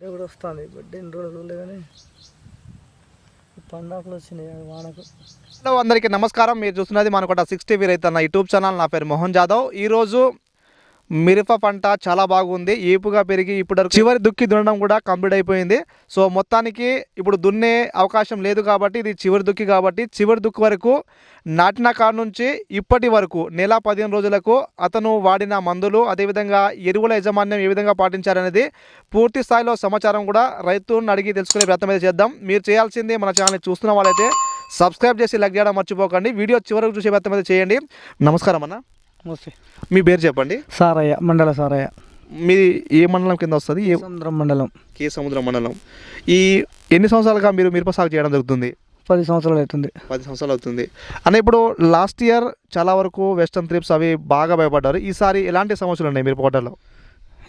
Birthday కూడా వస్తుంది. Birthday ఎన్ని రోజులు కానీ పండాకులు వచ్చినాయి వానకు. హలో అందరికీ నమస్కారం. మీరు చూస్తున్నది మనకు సిక్స్ టీవీ రైతన్న యూట్యూబ్ ఛానల్. నా పేరు మోహన్ జాదవ్. ఈరోజు మిరప పంట చాలా బాగుంది. ఏపుగా పెరిగి ఇప్పుడు చివరి దుక్కి దున్నడం కూడా కంప్లీట్ అయిపోయింది. సో మొత్తానికి ఇప్పుడు దున్నే అవకాశం లేదు కాబట్టి ఇది చివరి దుక్కి కాబట్టి చివరి దుక్కి వరకు నాటిన కాడ నుంచి ఇప్పటి వరకు నెల పదిహేను రోజులకు అతను వాడిన మందులు అదేవిధంగా ఎరువుల యాజమాన్యం ఏ విధంగా పాటించారనేది పూర్తి స్థాయిలో సమాచారం కూడా రైతులను అడిగి తెలుసుకునే ప్రయత్నం అయితే చేద్దాం. మీరు చేయాల్సింది మన ఛానల్ని చూస్తున్న వాళ్ళైతే సబ్స్క్రైబ్ చేసి లైక్ చేయడం మర్చిపోకండి. వీడియో చివరకు చూసే ప్రయత్నం అయితే చేయండి. నమస్కారం అన్న. మోస్తే మీ పేరు చెప్పండి. సారయ్య మండల సారయ్య. మీది ఏ మండలం కింద వస్తుంది? ఏ సముద్రం మండలం. కే సముద్రం మండలం. ఈ ఎన్ని సంవత్సరాలుగా మీరు మిరప సాగు చేయడం జరుగుతుంది? పది సంవత్సరాలు అవుతుంది. పది సంవత్సరాలు అవుతుంది. అన్న ఇప్పుడు లాస్ట్ ఇయర్ చాలా వరకు వెస్టర్న్ త్రిప్స్ అవి బాగా భయపడ్డారు. ఈసారి ఎలాంటి సమస్యలు ఉన్నాయి మిరప పంటలో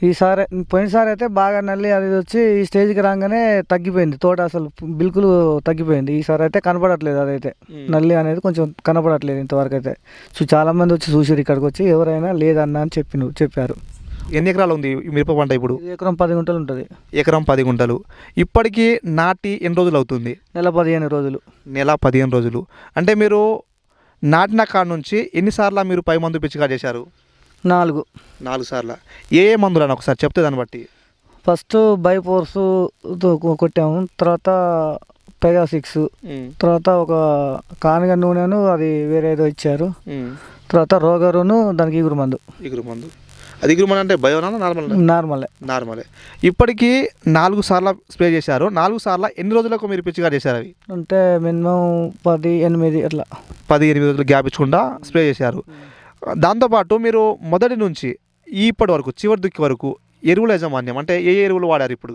ఈసారి పోయినసారి అయితే బాగా నల్లి అది వచ్చి ఈ స్టేజ్కి రాగానే తగ్గిపోయింది. తోట అసలు బిల్కులు తగ్గిపోయింది. ఈసారి అయితే కనపడట్లేదు అదైతే. నల్లి అనేది కొంచెం కనపడట్లేదు ఇంతవరకు అయితే. సో చాలా మంది వచ్చి చూసారు ఇక్కడికి వచ్చి. ఎవరైనా లేదన్నా అని చెప్పి చెప్పారు. ఎన్ని ఎకరాలు ఉంది మిరప పంట ఇప్పుడు? ఎకరం పది గుంటలు ఉంటుంది. ఎకరం పది గుంటలు. ఇప్పటికీ నాటి ఎన్ని రోజులు అవుతుంది? నెల పదిహేను రోజులు. నెల పదిహేను రోజులు. అంటే మీరు నాటిన కాడ నుంచి ఎన్నిసార్లు మీరు పై మందు పిచ్చిగా చేశారు? నాలుగు. నాలుగు సార్లు. ఏ ఏ మందులు అని ఒకసారి చెప్తే దాన్ని బట్టి. ఫస్ట్ బై ఫోర్స్ కొట్టాము. తర్వాత పెగా సిక్స్ తర్వాత ఒక కానుగ నూనెను అది వేరే ఏదో ఇచ్చారు. తర్వాత రోగరును దానికి ఇగురు మందు. ఇగురు మందు. అది ఇగురు మందు అంటే బయోనా నార్మల్ నార్మలే. నార్మలే. ఇప్పటికీ నాలుగు సార్లు స్ప్రే చేశారు. నాలుగు సార్లు ఎన్ని రోజులకు మీరు పిచ్చిగా చేశారు అవి? అంటే మినిమం పది ఎనిమిది అట్లా. పది ఎనిమిది రోజులు గ్యాప్ ఇచ్చకుండా స్ప్రే చేశారు. దాంతోపాటు మీరు మొదటి నుంచి ఇప్పటి వరకు చివరి దుక్కి వరకు ఎరువుల యాజమాన్యం అంటే ఏ ఎరువులు వాడారు ఇప్పుడు?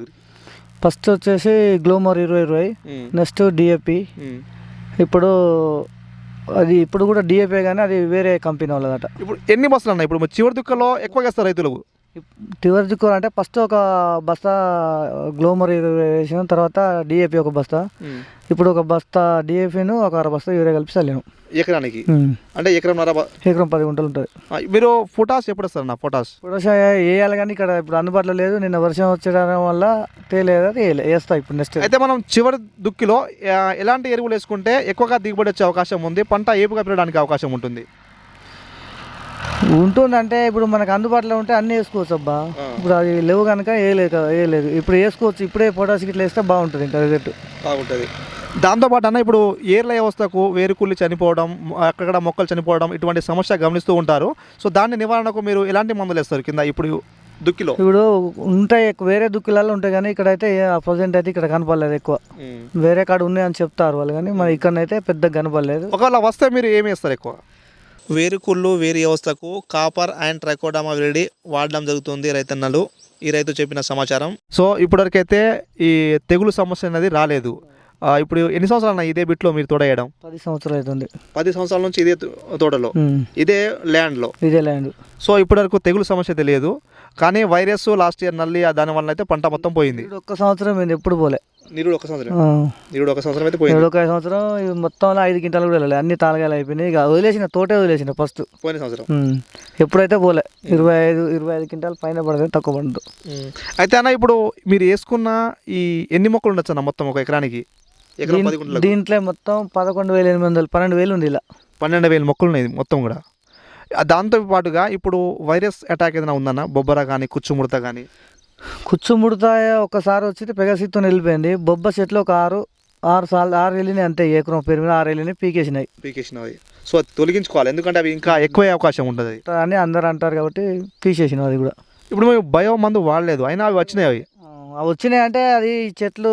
ఫస్ట్ వచ్చేసి గ్లోమర్ ఇరవై ఇరవై నెక్స్ట్ డిఏపి ఇప్పుడు అది ఇప్పుడు కూడా డిఏపి కానీ అది వేరే కంపెనీ వాళ్ళదట. ఇప్పుడు ఎన్ని బస్సులు అన్నాయి ఇప్పుడు చివరి దుక్కలో ఎక్కువగా వేస్తారు రైతులకు టివర్ దిక్కు అంటే ఫస్ట్ ఒక బస్తా గ్లోమర్ వేసిన తర్వాత డిఏపి ఒక బస్తా. ఇప్పుడు ఒక బస్తా డిఏపిను ఒక అర బస్తా యూరియా కలిపి చల్లాను. ఎకరానికి? అంటే ఎకరం ఎకరం పది గుంటలు ఉంటుంది. మీరు ఫొటాస్ ఎప్పుడు వస్తారు నా ఫొటాస్ పొటాష్ వేయాలి కానీ ఇక్కడ ఇప్పుడు అందుబాటులో లేదు. నిన్న వర్షం వచ్చడం వల్ల తేలేదు వేస్తా ఇప్పుడు నెక్స్ట్ అయితే మనం చివరి దుక్కిలో ఎలాంటి ఎరువులు వేసుకుంటే ఎక్కువగా దిగుబడి వచ్చే అవకాశం ఉంది? పంట ఏపుగా పెరగడానికి అవకాశం ఉంటుంది? ఉంటుందంటే ఇప్పుడు మనకు అందుబాటులో ఉంటే అన్నీ వేసుకోవచ్చు అబ్బా. ఇప్పుడు అది లేవు కనుక వేయలేదు కదా, వేయలేదు ఇప్పుడు వేసుకోవచ్చు. ఇప్పుడే పొటాష్ ఇట్లా వేస్తే బాగుంటుంది ఇంకా రిజల్ట్ బాగుంటుంది. దాంతోపాటు అన్న ఇప్పుడు ఏర్ల వ్యవస్థకు వేరుకుళ్ళు చనిపోవడం అక్కడ మొక్కలు చనిపోవడం ఇటువంటి సమస్య గమనిస్తూ ఉంటారు. సో దాని నివారణకు మీరు ఎలాంటి మందులు వేస్తారు కింద ఇప్పుడు దుక్కిలో? ఇప్పుడు ఉంటాయి వేరే దుక్కులలో ఉంటాయి కానీ ఇక్కడైతే ప్రజెంట్ అయితే ఇక్కడ కనపడలేదు ఎక్కువ. వేరే కాడ ఉన్నాయని చెప్తారు వాళ్ళు కానీ మరి ఇక్కడనైతే పెద్దగా కనపడలేదు. ఒకవేళ వస్తే మీరు ఏమి వేస్తారు ఎక్కువ? వేరుకుళ్ళు వేరు వ్యవస్థకు కాపర్ అండ్ ట్రైకోడామా విరిడి వాడడం జరుగుతుంది రైతన్నలు. ఈ రైతు చెప్పిన సమాచారం. సో ఇప్పటివరకైతే ఈ తెగులు సమస్య అనేది రాలేదు. ఇప్పుడు ఎన్ని సంవత్సరాలు అన్న ఇదే బిట్లో మీరు తోడేయడం? పది సంవత్సరాలు అవుతుంది. పది సంవత్సరాల నుంచి ఇదే తో- తోటలో. ఉమ్. ఇదే ల్యాండ్లో. ఇదే ల్యాండ్. సో ఇప్పటివరకు తెగులు సమస్య తెలియదు కానీ వైరస్ లాస్ట్ ఇయర్ నల్లి ఆ దాని వల్ల అయితే పంట మొత్తం పోయింది. ఒక్క సంవత్సరం ఏంది ఎప్పుడు పోలే. నిరుడు ఒక సంవత్సరం. నిరుడు ఒక సంవత్సరం అయితే పోయింది. ఒక సంవత్సరం ఇవి మొత్తంలో ఐదు గింటలు కూడా వెళ్ళాలి. అన్ని తాళగాలు అయిపోయినాయి. ఇక వదిలేసిన తోటే వదిలేసిన ఫస్ట్. పోయిన సంవత్సరం. ఎప్పుడైతే పోలే. ఇరవై ఐదు ఇరవై ఐదు క్వింటాలు పైన పడితే తక్కువ పడదు. అయితే అన్న ఇప్పుడు మీరు వేసుకున్న ఈ ఎన్ని మొక్కలు ఉండొచ్చు అన్న మొత్తం ఒక ఎకరానికి? దీంట్లో మొత్తం పదకొండు వేల ఎనిమిది వందలు పన్నెండు వేలు ఉంది ఇలా. పన్నెండు వేల మొక్కలు ఉన్నాయి మొత్తం కూడా. ఆ దాంతో పాటుగా ఇప్పుడు వైరస్ అటాక్ ఏదైనా ఉందన్న? బొబ్బర కానీ కుచ్చుముడత కానీ కుచ్చు ముడతాయ ఒకసారి వచ్చి పెగసిత్తో వెళ్ళిపోయింది. బొబ్బ చెట్లు ఒక ఆరు ఆరు సార్లు ఆరు వెళ్ళినాయి అంతే ఏకరం పేరు మీద ఆరు వెళ్ళినాయి పీకేసినాయి. పీకేసినవి. సో తొలగించుకోవాలి ఎందుకంటే అవి ఇంకా ఎక్కువ అవకాశం ఉంటుంది. అని అందరు అంటారు కాబట్టి తీసేసినాం అది కూడా. ఇప్పుడు మేము బయో మందు వాడలేదు అయినా అవి వచ్చినాయి అవి. అవి వచ్చినాయి అంటే అది చెట్లు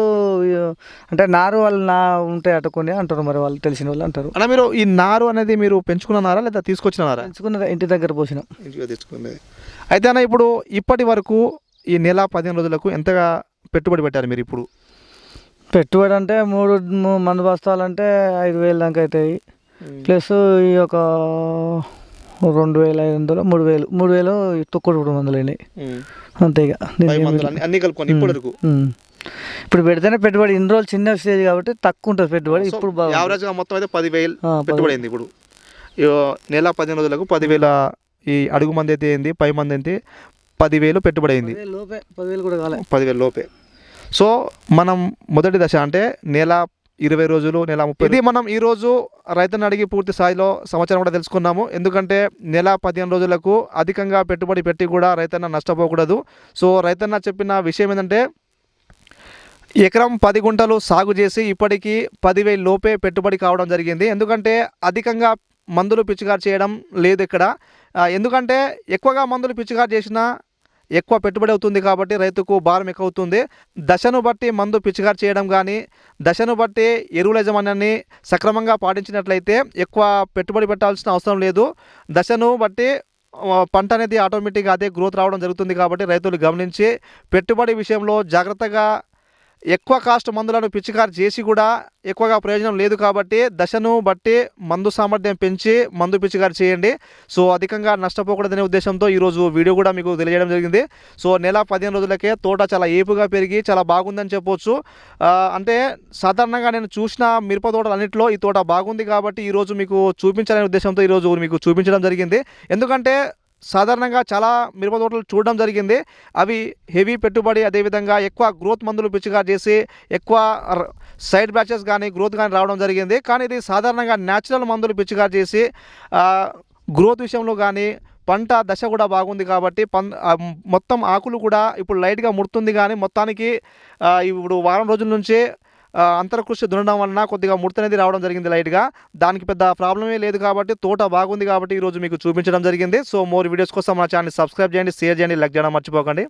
అంటే నారు వాళ్ళు నా ఉంటాయి అటుకొని అంటారు మరి వాళ్ళు తెలిసిన వాళ్ళు అంటారు. అన్న మీరు ఈ నారు అనేది మీరు పెంచుకున్న నారా లేదా తీసుకొచ్చిన నారా పెంచుకున్న ఇంటి దగ్గర పోసినాం. ఇంటిగా తెచ్చుకునేది అయితే అన్న ఇప్పుడు ఇప్పటి వరకు ఈ నెల పదిహేను రోజులకు ఎంతగా పెట్టుబడి పెట్టారు మీరు ఇప్పుడు? పెట్టుబడి అంటే మూడు మందు బస్తాలు అంటే ఐదు వేల దాకా అవుతాయి ప్లస్ ఈ యొక్క రెండు వేల ఐదు వందలు మూడు వేలు మూడు వేలు తొక్కుడు మూడు మందులు అయినాయి. అంతే ఇక. అన్ని కలుపుకొని. ఇప్పుడు పెడితేనే పెట్టుబడి ఇన్ని రోజులు చిన్న స్టేజ్ కాబట్టి తక్కువ ఉంటుంది పెట్టుబడి ఇప్పుడు బాగా యావరేజ్గా మొత్తం అయితే పదివేలు పెట్టుబడి అయింది ఇప్పుడు. నెల పదిహేను రోజులకు పదివేల ఈ అడుగు మంది అయితే ఏంది పై మంది అయితే పదివేలు పెట్టుబడి అయింది. లోపే పదివేలు కూడా కాలే. పదివేల లోపే. సో మనం మొదటి దశ అంటే నెల ఇరవై రోజులు నెల ముప్పై ఇది మనం ఈ రోజు రైతుని అడిగి పూర్తి స్థాయిలో సమాచారం కూడా తెలుసుకున్నాము. ఎందుకంటే నెల పదిహేను రోజులకు అధికంగా పెట్టుబడి పెట్టి కూడా రైతన్న నష్టపోకూడదు. సో రైతన్న చెప్పిన విషయం ఏంటంటే ఎకరం పది గుంటలు సాగు చేసి ఇప్పటికీ పదివేలు లోపే పెట్టుబడి కావడం జరిగింది. ఎందుకంటే అధికంగా మందులు పిచికారు చేయడం లేదు ఇక్కడ. ఎందుకంటే ఎక్కువగా మందులు పిచికారు చేసినా ఎక్కువ పెట్టుబడి అవుతుంది కాబట్టి రైతుకు భారం ఎక్కువ అవుతుంది దశను బట్టి మందు పిచికారు చేయడం కానీ దశను బట్టి ఎరువుల యజమాన్యాన్ని సక్రమంగా పాటించినట్లయితే ఎక్కువ పెట్టుబడి పెట్టాల్సిన అవసరం లేదు. దశను బట్టి పంట అనేది ఆటోమేటిక్గా అదే గ్రోత్ రావడం జరుగుతుంది కాబట్టి రైతులు గమనించి పెట్టుబడి విషయంలో జాగ్రత్తగా ఎక్కువ కాస్ట్ మందులను పిచికారి చేసి కూడా ఎక్కువగా ప్రయోజనం లేదు కాబట్టి దశను బట్టి మందు సామర్థ్యం పెంచి మందు పిచికారి చేయండి. సో అధికంగా నష్టపోకూడదనే ఉద్దేశంతో ఈరోజు వీడియో కూడా మీకు తెలియజేయడం జరిగింది. సో నెల పదిహేను రోజులకే తోట చాలా ఏపుగా పెరిగి చాలా బాగుందని చెప్పొచ్చు. అంటే సాధారణంగా నేను చూసిన మిరప తోటలన్నింటిలో ఈ తోట బాగుంది కాబట్టి ఈరోజు మీకు చూపించాలనే ఉద్దేశంతో ఈరోజు మీకు చూపించడం జరిగింది. ఎందుకంటే సాధారణంగా చాలా మిరప తోటలు చూడడం జరిగింది. అవి హెవీ పెట్టుబడి అదేవిధంగా ఎక్కువ గ్రోత్ మందులు పిచ్చిగా చేసి ఎక్కువ సైడ్ బ్యాచెస్ కానీ గ్రోత్ కానీ రావడం జరిగింది. కానీ ఇది సాధారణంగా న్యాచురల్ మందులు పిచ్చిగా చేసి గ్రోత్ విషయంలో కానీ పంట దశ కూడా బాగుంది కాబట్టి పం మొత్తం ఆకులు కూడా ఇప్పుడు లైట్గా ముడుతుంది కానీ మొత్తానికి ఇప్పుడు వారం రోజుల నుంచే అంతరకృషి దున్నడం వలన కొద్దిగా ముడత అనేది రావడం జరిగింది లైట్గా దానికి పెద్ద ప్రాబ్లమే లేదు కాబట్టి తోట బాగుంది కాబట్టి ఈరోజు మీకు చూపించడం జరిగింది. సో మోర్ వీడియోస్ కోసం మా ఛానల్ సబ్స్క్రైబ్ చేయండి షేర్ చేయండి లైక్ చేయడం మర్చిపోకండి.